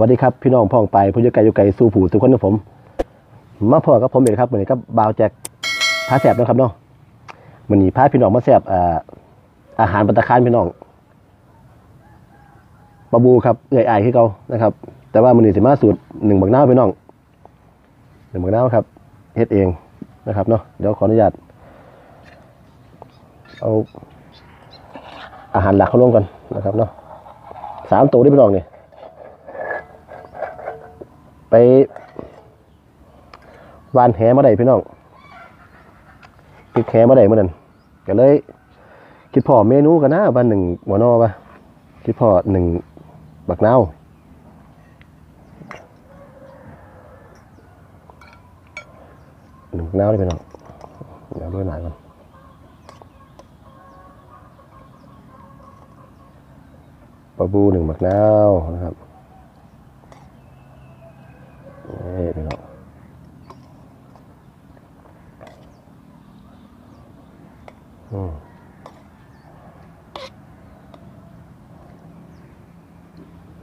วัสดีครับพี่น้องพ้องไปผู้ยไกลอยู่ไกลสู่ผู้ทุกคนนะผม มาพ่อกับผมเองครับเหมือนกับบาวแจ็คพาแสบนะครับเนาะมันนี้พาพี่น้องมาแสบอาหารปัตตาคารพี่น้องปลาบูครับเอื่อยอายที่เขานะครับ แต่ว่ามันนี้สิมาสูตรหนึ่งบักน้าพี่น้องหนึ่งบักน้าครับเฮ็ดเองนะครับเนาะเดี๋ยวขออนุญาตเอาอาหารหลักเขาลงกันนะครับเนาะสามตัวได้พี่น้องเนี่ย ไปวานแหมาได้พี่น้องคิดแหมาได้เมื่อนั้นก็เลย คิดพอเมนูกันนะบ้านหนึ่งหมอนอปะคิดพอหนึ่งบักเนาหนึ่งบักนาวเลยพี่น้องเดี๋ยวด้วยหน่อยก่อนปลาบูหนึ่งบักเนานะครับ นี่พี่น้องอืม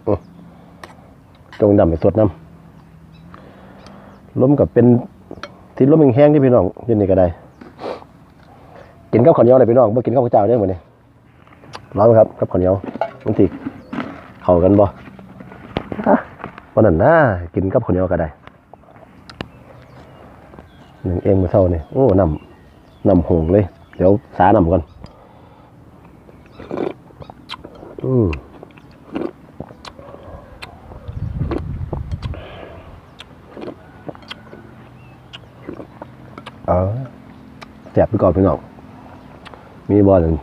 อืมตร งดำไปสดน้ำล้มกับเป็นที่ล้มแห้งๆที่พี่น้องยินนี่ก็ได้ กินข้าวข้าวเหนียวเลยพี่น้องเมื่อกินข้าวเจ้าได้หมดนี่ร้องครับข้าวข้าวเหนียวมันสิเข้ากันบ่วันนั้นนะกินกับข้าวเหนียวก็ได้หนึ่งเองมาเศร้านี่โอ้นำนำหงเลย เดี๋ยวสานำก่อนอืม ออแสบไปก่อนพี่น้องมีบอลหนึ่ง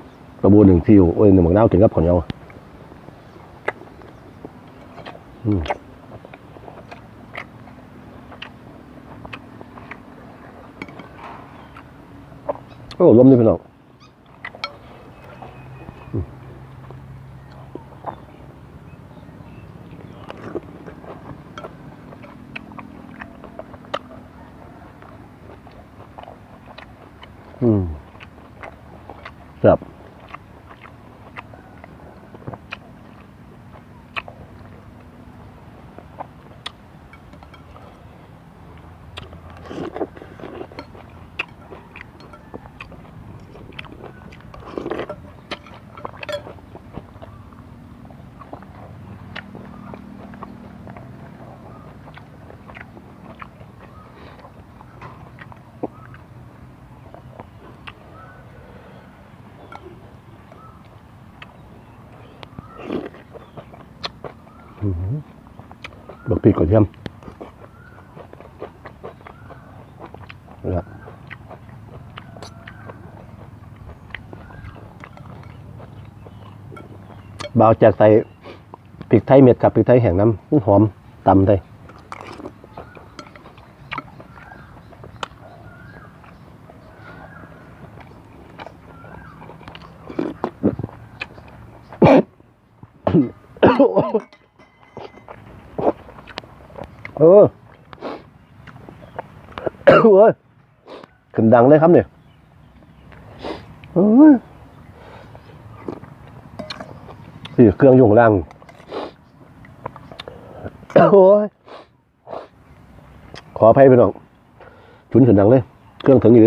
กระบูหนึ่งทิวโอ้ยหนึ่งหมักน้าวกินกับข้าวเหนียวอืมโอ้ลมนี่พี่น้องอืมครับ บักพริกกระเทียมนะครับ บ่าวจากใส่พริกไทยเม็ดกับพริกไทยแห้งน้ำหอมตำได้เออเอ้ยขึ้นดังเลยครับเนี่ยเอ้ย สี่เครื่องอยู่งล่างโอ้ยขออภัยไปน้องชุนขึ้นดังเลย เครื่องถึงอยู่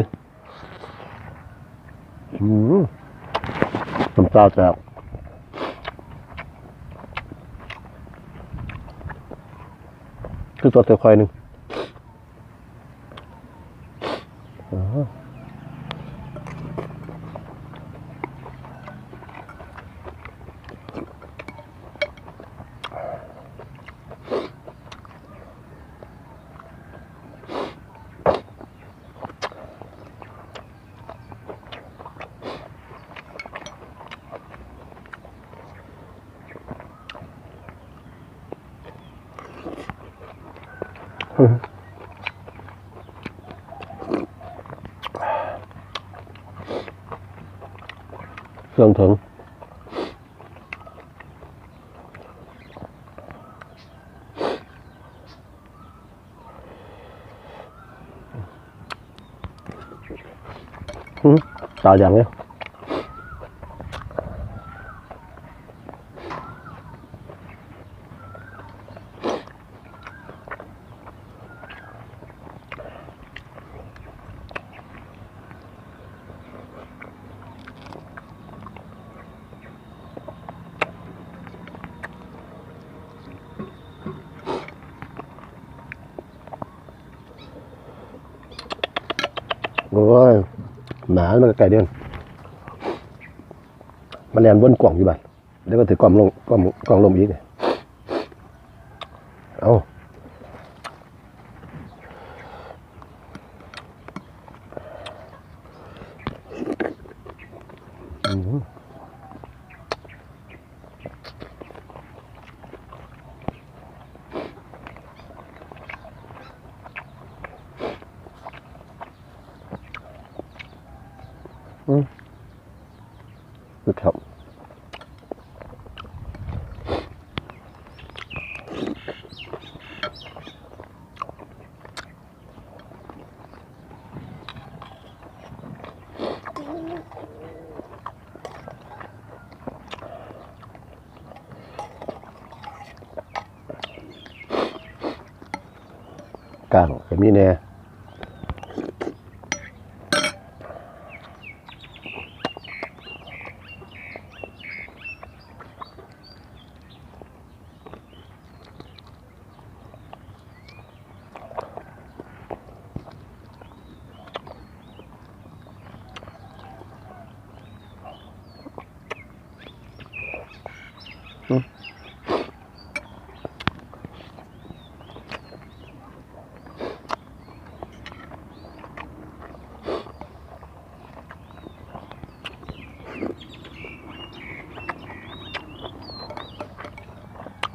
น้ำตาแตกคือตัวเสียควายหนึ่งอ๋อ เครื่องถึงอืมตาอย่างเนี้ย อ้ยหมามันก็ไก่เดือนมันแลนบนกล่องอยู่บัดแล้วก็ถือกล่องลงกล่องกล่องลมอีกเลยเอาอืม ครับกลาง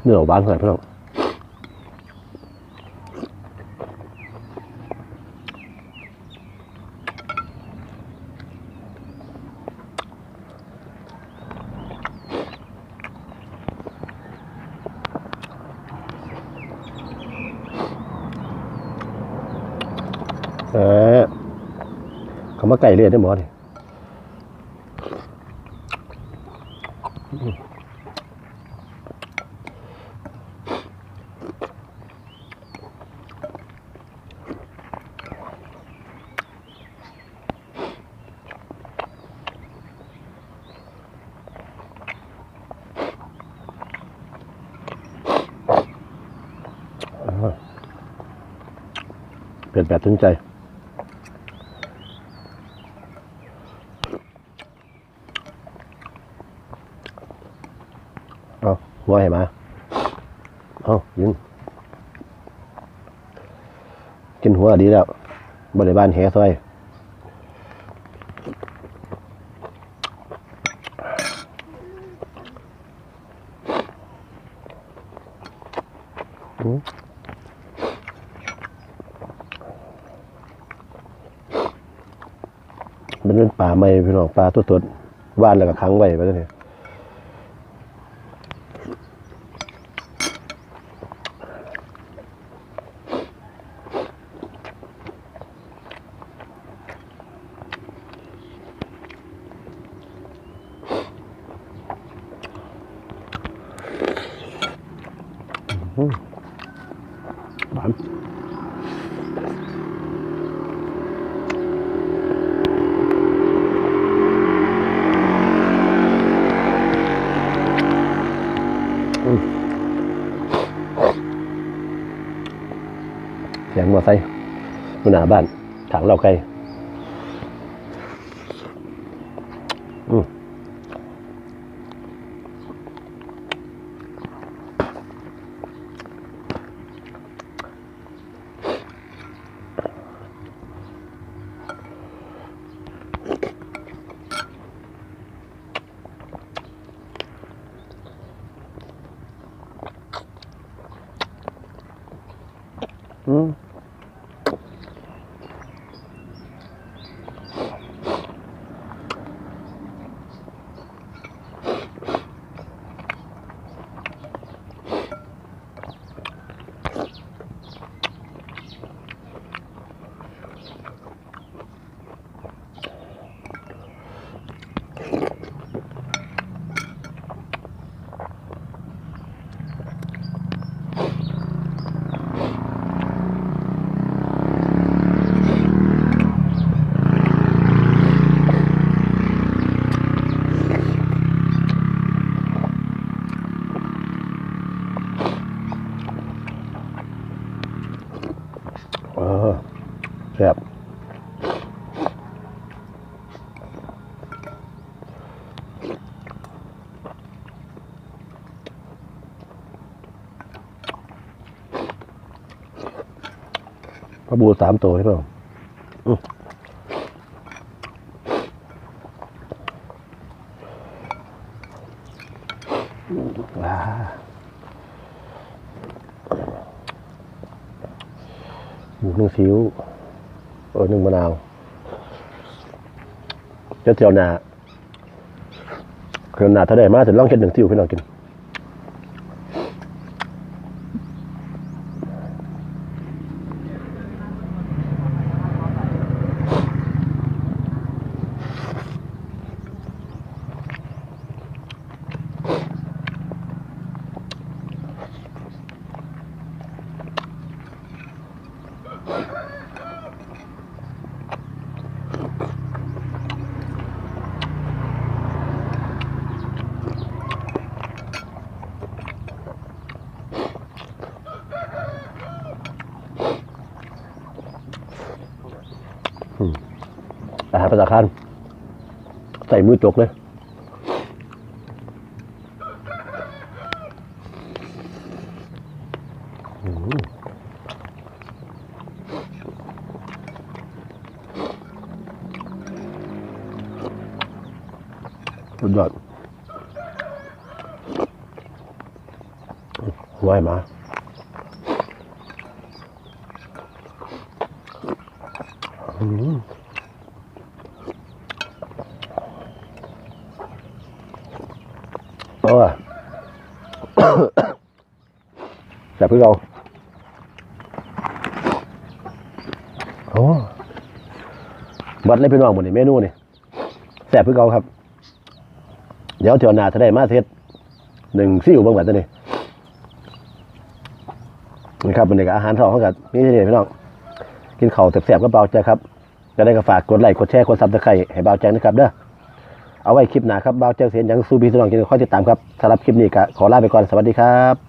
เนื้อหวานขนาดพี่น้องเออคำว่าไก่เลียดได้หมอดิ เป็นแบบถึงใจ เอาหัวให้มา เอายิงกินหัวดีแล้วบริบาลแหซอยอืม มันเป็นป่าไม้พี่น้องป่าตัวตัวว่านแล้วก็ค้างไว้ไปแล้วเนี่ยหวาน สียงมอไซค์อยู่หน้าบ้านถังเราไกลอืมอืม เออแซ่บ ปลาบูสามตัวใช่ป่ะอื้อว้าหมูหนึ่งซิ้วเออหนึ่งมะนาวเจ้าเจียวนาเจียวนาถ้าได้มาจะลองเช็ดหนึ่งซิ้วพี่น้องกิน อาหารประสาคารใส่มือจกเลยอืมสุดยอดไหวมาอืม โอ้ย แต่ เพื่อเราโอ้บัดเลยพี่น้องหมดนี่เมนูนี่แซ่บเพื่อเราครับ เดี๋ยวเที่ยวนาจะได้มาเทศหนึ่งซิ่วเบางแบบตัวนี้นี่ครับบรรยากาศอาหารท้องเขากับนี่นี่พี่น้องกินข้าวแซ่บๆก็เบาใจครับจะได้ก็ฝากกดไลค์กดแชร์กดซับสไครต์ให้เบาใจนะครับเด้อเอาไว้คลิปหน้าครับเบาวเจ้าเสียนยังสู้บีสนองกินข้อติดตามครับสำหรับคลิปนี้ก็ขอลาไปก่อนสวัสดีครับ